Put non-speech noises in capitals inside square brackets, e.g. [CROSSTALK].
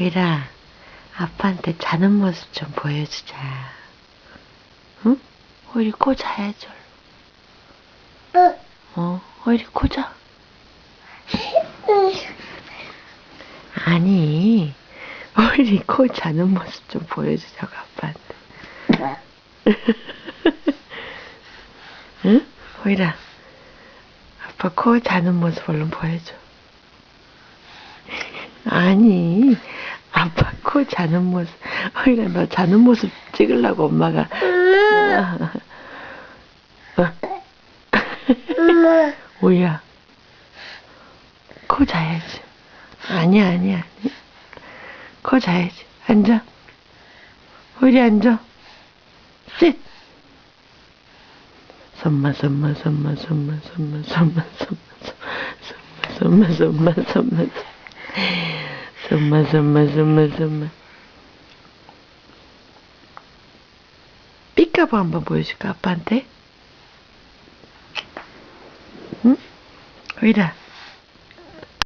호이라, 아빠한테 자는 모습 좀 보여주자. 응? 호이리 코 자야죠. 어, 호이리 코 자. 아니, 호이리 코 자는 모습 좀 보여주자고, 아빠한테. [LAUGHS] 응? 호이라, 아빠 코 자는 모습 얼른 보여줘. [LAUGHS] 아니, 아빠 코 자는 모습. 호이라, 너 자는 모습 찍으려고 엄마가. 어? 오야, 코 자야지. 아니야, 아니야, 아니. 코 자야지. 앉아. 호이리 앉아. sit. 선마, 선마, 선마, 선마, 선마, 선마, 선마, 선마, 선마, 선마, 선마, 선마, 정말 정말 정말 정말 삐까보 한번 보여줄까 아빠한테? 응? 이라